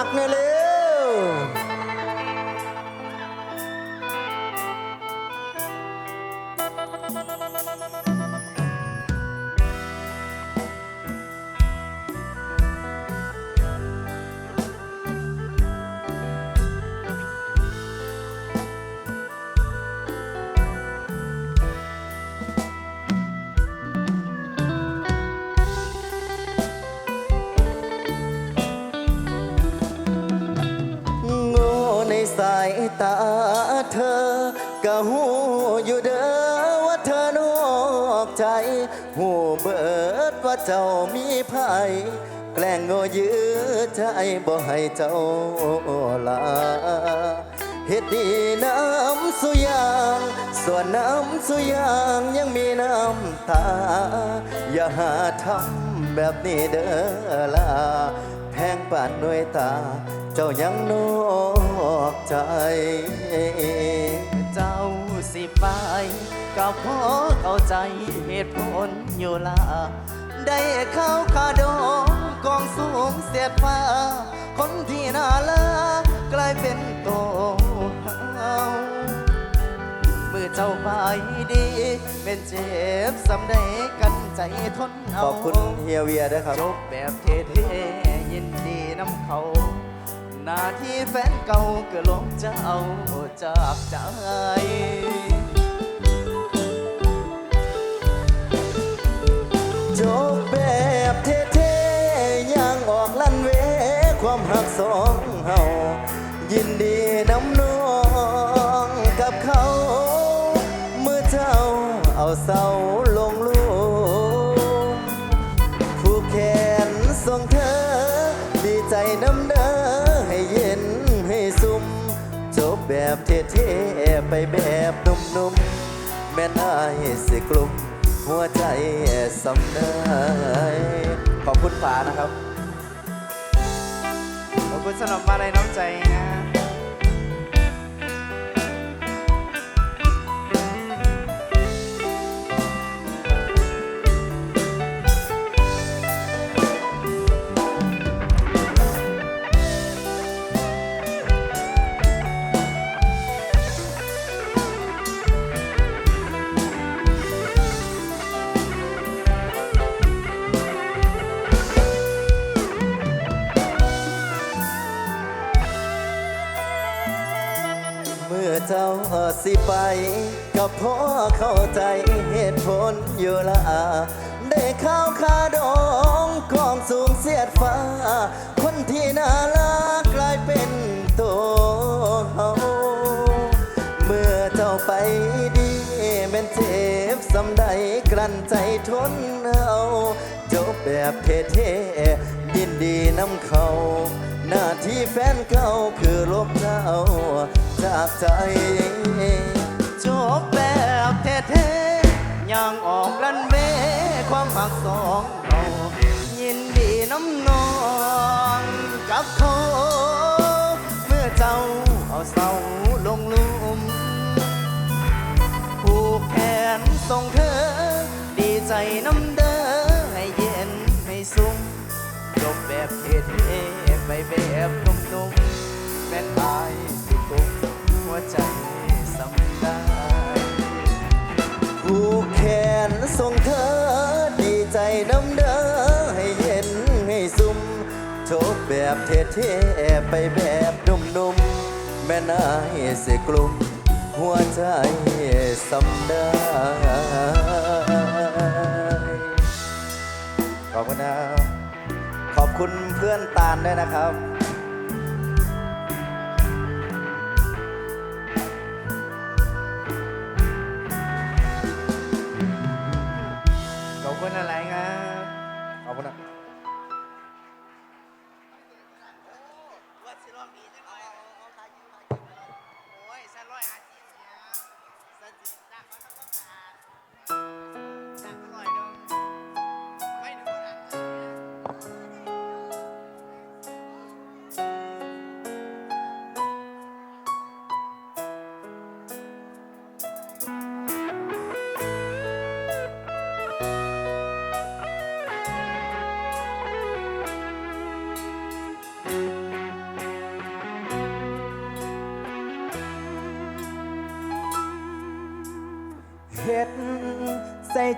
อัายตาเธอ ก็หูอยู่เด้อว่าเธอนอกใจ หูเบิดว่าเจ้ามีภัยแกล้งโง่ยื้อใจบ่ให้เจ้าลาเฮ็ดดีน้ำสุยาง ส่วนน้ำสุยางยังมีน้ำตา อย่าหาทำแบบนี้เด้อลาแพงปานหน่วยตา เจ้ายังน อกใจ เจ้าสิไปก็พราะเข้าใจเหตุผลอยู่ละได้เข้าคาดองกองสูงเสียฟ้า คนที่น่ารักลายเป็นโตเฮาเมื่อเจ้าไปดี เป็นเจ็บสำได้กันใจทนเอาขอบคุณเฮียเวียด้วยครับ จบแบบเท่ๆยินดีน้ำเขา หน้าที่แฟนเก่าก็ลงเจ้าจากใจ ไปแบบนุ่มๆ แม่น่ายสิกลุ่มหัวใจสำเนยขอบคุณฝานะครับ ขอบคุณสำหรับมาลัยน้ำใจนะ สิไปก็เพราะเข้าใจเหตุผลอยู่ละได้ข้าวคาดองกองสูงเสียดฟ้า คนที่น่ารักกลายเป็นตัวเฮาเมื่อเจ้าไปดีแม่นเจ็บสำใดกลั้นใจทนเอาจบแบบเท่ๆยินดีน้ำเขา หน้าที่แฟนเก่าคือลบเจ้า จากใจ จบแบบเท่ๆยังออกรันเว ความหักสองเรายินดีน้ำนองกับเขาเมื่อเจ้าเอาเสาลงลุมผูกแขนส่งเธอ ดีใจน้ำเด้อให้เย็นให้สุ่มจบแบบเท่ๆไปแบบนุ่มๆแม่นอาย วใจสำได้ผู้แขนส่งเธอ ดีใจน้ำเด้อให้เย็นให้ซุ่มโชบแบบเท่ๆไปแบบนุ่มๆ แม่นายเสียกลุ่มหัวใจสำได้ขอบคุณนะขอบคุณเพื่อนตาลด้วยนะครับ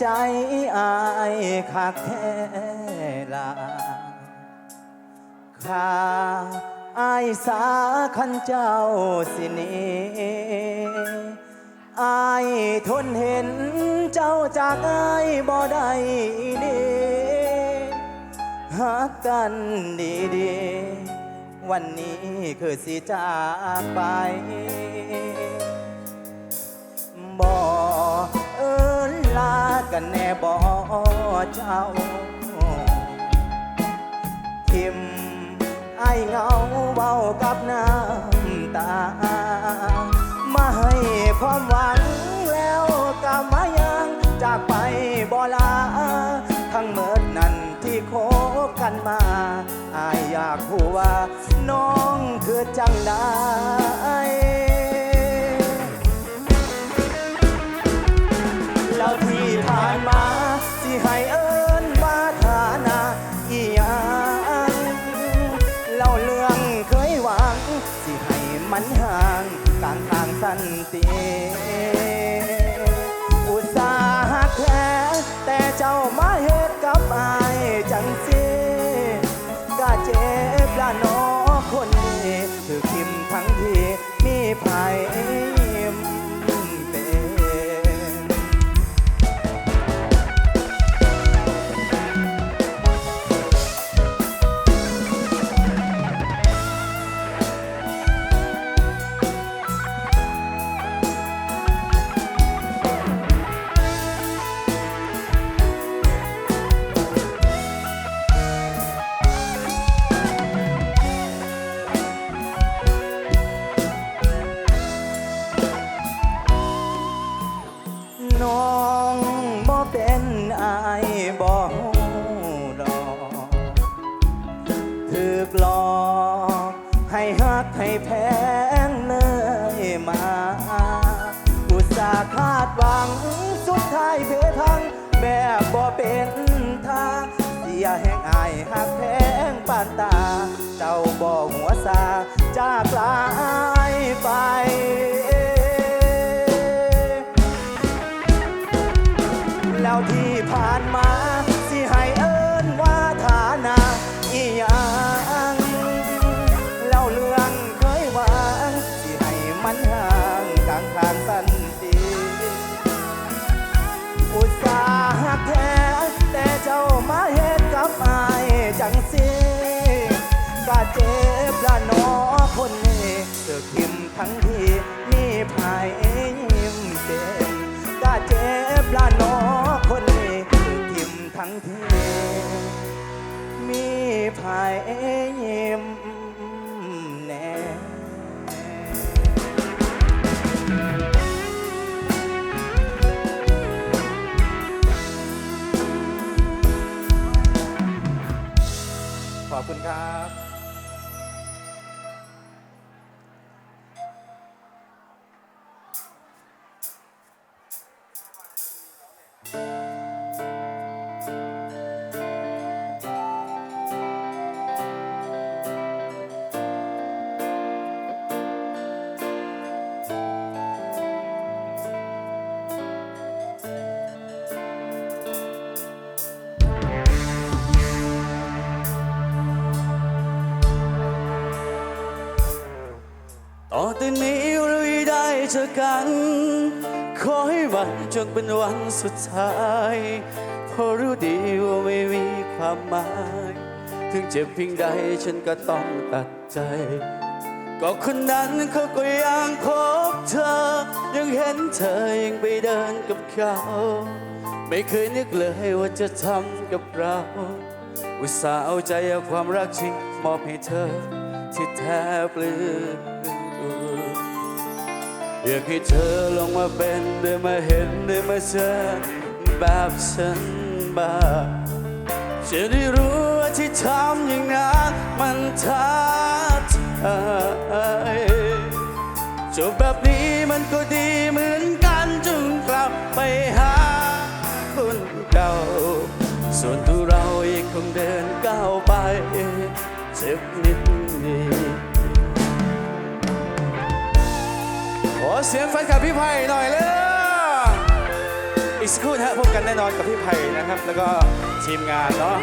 ใจอายคักแท้ลาข้าอายสาขันเจ้าสินีอายทนเห็นเจ้าจากอายบ่ได้เดีหักกันดีดีวันนี้คือสิจากไปบ่ ลากันแน่บ่เจ้าทิมไอเงาเบากับน้ำตา มาให้ความหวังแล้วก็มายังจากไปบ่ลา ทั้งเมิดนั้นที่คบกันมาอายอยากพูว่าน้องคือจังได้ สันติ เป็นอายบ่ดอกถึกลอกให้ฮักให้แพงเลยมา อุตส่าห์คาดหวังสุดท้ายเพพังแบบบ่เป็นทางเสียแห่งอายหักแพงปานตา เจ้าบ่หัวซาจากลายไป ข เจอกัน ขอให้วันจงเป็นวันสุดท้ายเพราะรู้ดีว่าไม่มีความหมาย ถึงเจ็บเพียงใดฉันก็ต้องตัดใจ ก็คนนั้นเขาก็ยังพบเธอ ยังเห็นเธอยังไปเดินกับเขา ไม่เคยนึกเลยว่าจะทำกับเรา อุตส่าห์เอาใจเอาความรักจริงมอบให้เธอ ที่แทบลืม อยากให้เธอลงมาเป็นได้มาเห็นได้มาเจอแบบฉันบ้างจะได้รู้ว่าที่ทำอย่างนั้นมันท้าทายจบแบบนี้มันก็ดี เสียงแฟนคลับพี่ไผ่หน่อยเลยอีกสักครู่นะฮะพบกันแน่นอนกับพี่ไผ่นะครับ แล้วก็ทีมงานเนาะ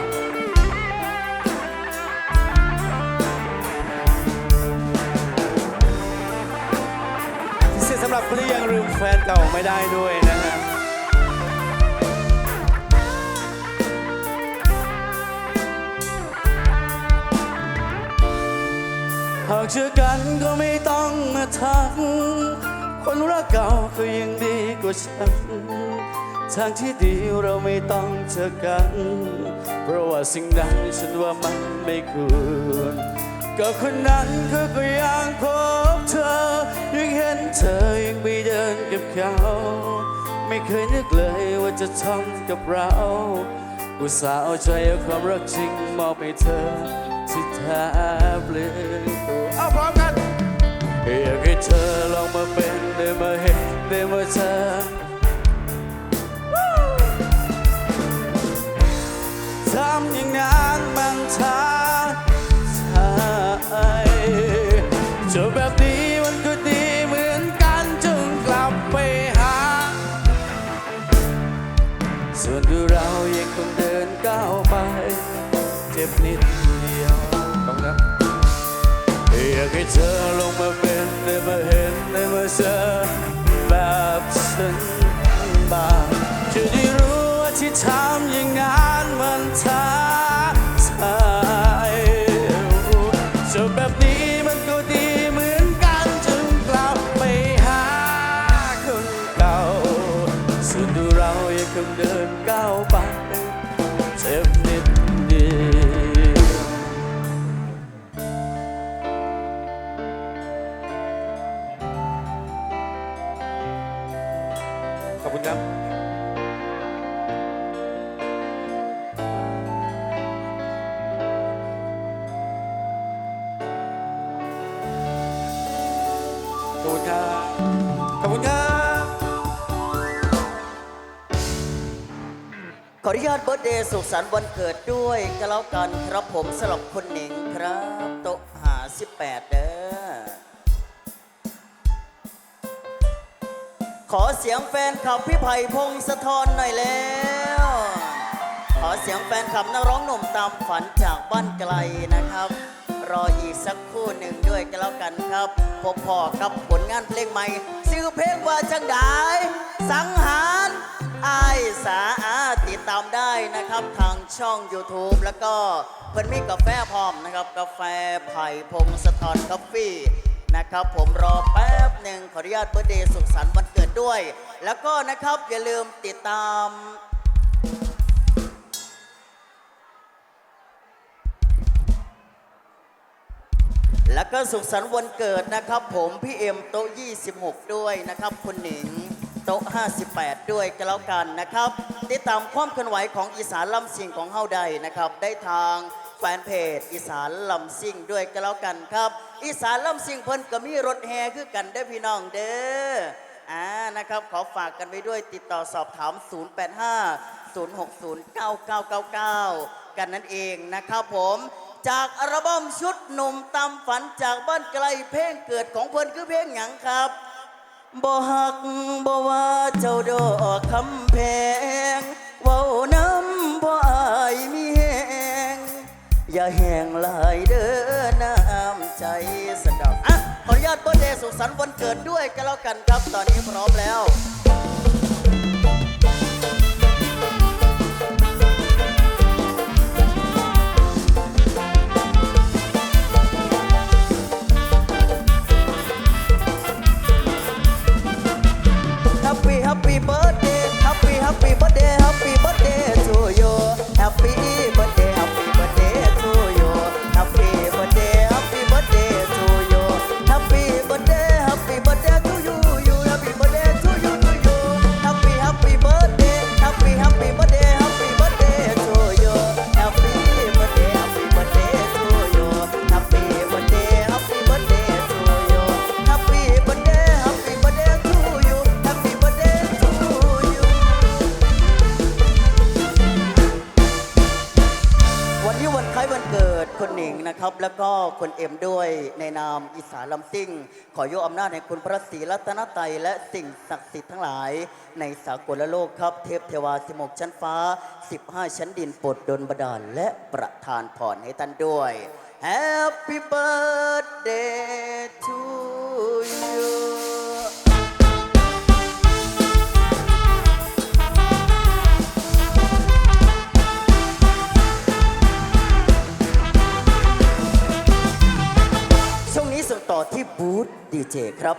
พิเศษสำหรับคนที่ยังลืมแฟนเก่าไม่ได้ด้วยนะฮะหากเจอกันก็ไม่ต้องมาทัก คนรักเก่าก็ยังดีกว่าฉัน ทางที่ดีเราไม่ต้องเจอกัน เพราะว่าสิ่งนั้นฉันว่ามันไม่ควรก็คนนั้นเขาก็ยังพบเธอ ยังเห็นเธอยังไม่เดินกับเขา ไม่เคยนึกเลยว่าจะทำกับเรา อุตส่าห์เอาใจเอาความรักจริงมอบให้เธอที่แทบลืมตัวเอาพร้อมกัน ก้าวไป ออนุญาตเบิร์ดเดย์สุขสันต์วันเกิดด้วยก็แล้วกันครับผมสำหรับคุณหนิงครับโต๊ะหา 18 เด้อ ขอเสียงแฟนคลับพี่ไผ่พงศธรหน่อยแล้ว ขอเสียงแฟนคลับนักร้องหนุ่มตามฝันจากบ้านไกลนะครับ รออีกสักครู่หนึ่งด้วยก็แล้วกันครับพบพอกับผลงานเพลงใหม่ ชื่อเพลงว่าจังไดสังหาร ไอายสาอาติดตามได้นะครับทางช่อง YouTube แล้วก็เพิ่นมีกาแฟพร้อมนะครับ กาแฟไผ่พงศธรคอฟฟี่นะครับ ผมรอแป๊บหนึ่งขออนุญาตเบอร์เดย์สุขสันต์วันเกิดด้วย แล้วก็นะครับอย่าลืมติดตามแล้วก็สุขสันต์วันเกิดนะครับ ผมพี่เอ็มโต๊ะ26 ด้วยนะครับ คุณหนิง โต๊ะ 58 ด้วยก็แล้วกันนะครับ ติดตามความเคลื่อนไหวของอีสานลำซิ่งของเฮาใดนะครับ ได้ทางแฟนเพจอีสานลำซิ่งด้วยก็แล้วกันครับ อีสานลำซิ่งเพิ่นก็มีรถแห่คือกันได้พี่น้องเด้ออ่านะครับขอฝากกันไว้ด้วยติดต่อสอบถาม 085 060 9999 กันนั่นเองนะครับผมจากอัลบั้มชุดหนุ่มตามฝันจากบ้านไกลเพลงเกิดของเพิ่นคือเพลงหยังครับ บ่หักบ่ว่าเจ้าดอกคำแพง เว้าน้ำบ่อายมีแหงอย่าแหงหลายเด้อน้ำใจสะดอกอะขออนุญาตเบิร์เดย์สุขสันต์วันเกิดด้วยกันแล้วกันครับตอนนี้พร้อมแล้ว และก็คุณเอ็มด้วยในนามอิสานลำซิ่ง ขอยกอำนาจให้คุณพระศรีรัตนตรัยและสิ่งศักดิ์สิทธิ์ทั้งหลาย ในสากลโลกครับ เทพเทวาสิมกชั้นฟ้า 15 ชั้นดินปดดลบดาลและประทานพรให้ท่านด้วย Happy birthday to you อที่บูธดีเจครับ